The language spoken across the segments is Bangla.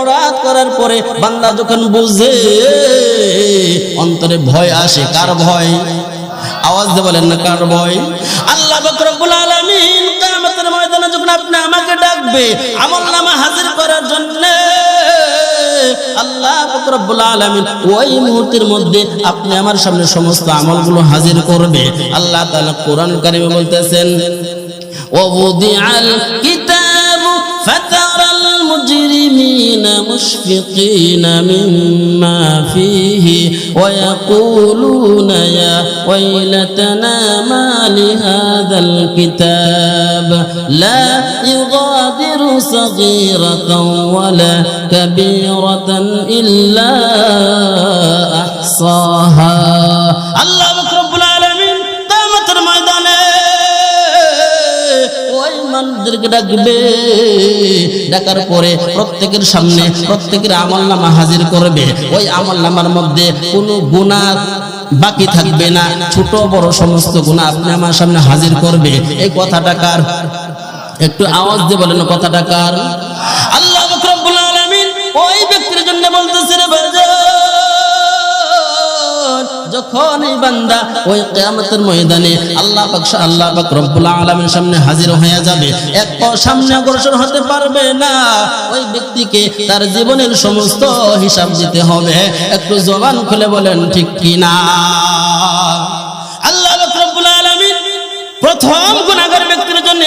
অপরাধ করার পরে বান্দা যখন বুঝে অন্তরে ভয় আসে, কার ভয়? আওয়াজ দিয়ে বলেন না, কার ভয়? আল্লাহ বকরবুল আলমিন কামতের ময়দানে যখন আপনি আমাকে ডাকবে, আমল নামা হাজির করার জন্য, আল্লাহ রব্বুল আলামিন ওই মুহূর্তের মধ্যে আপনি আমার সামনে সমস্ত আমলগুলো হাজির করবে। আল্লাহ তাআলা কোরআন কারিমে বলতেছেন ওয়াদিআল কিতাবু ফাতা مشفقين مما فيه ويقولون يا ويلتنا ما لهذا الكتاب لا يغادر صغيرة ولا كبيرة إلا أحصاها. ওই ডাকবে। ডাকার পরে প্রত্যেকের সামনে প্রত্যেকের আমল নামা হাজির করবে। ওই আমল নামার মধ্যে কোনো গুণা বাকি থাকবে না। ছোট, বড় সমস্ত গুণা আপনি আমার সামনে হাজির করবে। এই কথাটা কার? একটু আওয়াজ দিয়ে বলেন, কথাটা কার? আল্লাহ ওই ব্যক্তির জন্য বলতেছে, রে ভাইজান এই বান্দা, ওই কিয়ামতের ময়দানে আল্লাহ পাক আল্লাহ পাক রব্বুল আলামিনের সামনে হাজির হয়ে যাবে। এক সামনে অগ্রসর হতে পারবে না। ওই ব্যক্তিকে তার জীবনের সমস্ত হিসাব দিতে হবে। একটু জবান খুলে বলেন, ঠিক কি না আল্লাহ পাক রব্বুল আলামিন প্রথম গুনাহগার ব্যক্তির জন্য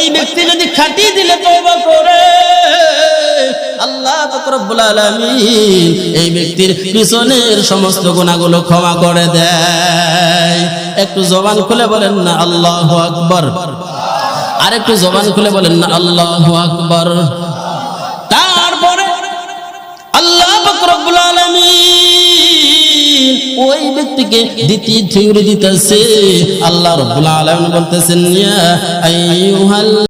ওই ব্যক্তি যদি খাটি দিলে তওবা করে, আল্লাহ রব্বুল আলামিন এই ব্যক্তির পিছনের সমস্ত গুনাহগুলো ক্ষমা করে দেয়। একটু জবান খুলে বলেন না, আল্লাহু আকবার। আর একটু জবান খুলে বলেন না, আল্লাহু আকবার। ওই ব্যক্তিকে দ্বিতীয় থিওরি দিতেছে। আল্লাহ রব্বুল আলামিন বলতেছেন ইয়া আইয়ুহাল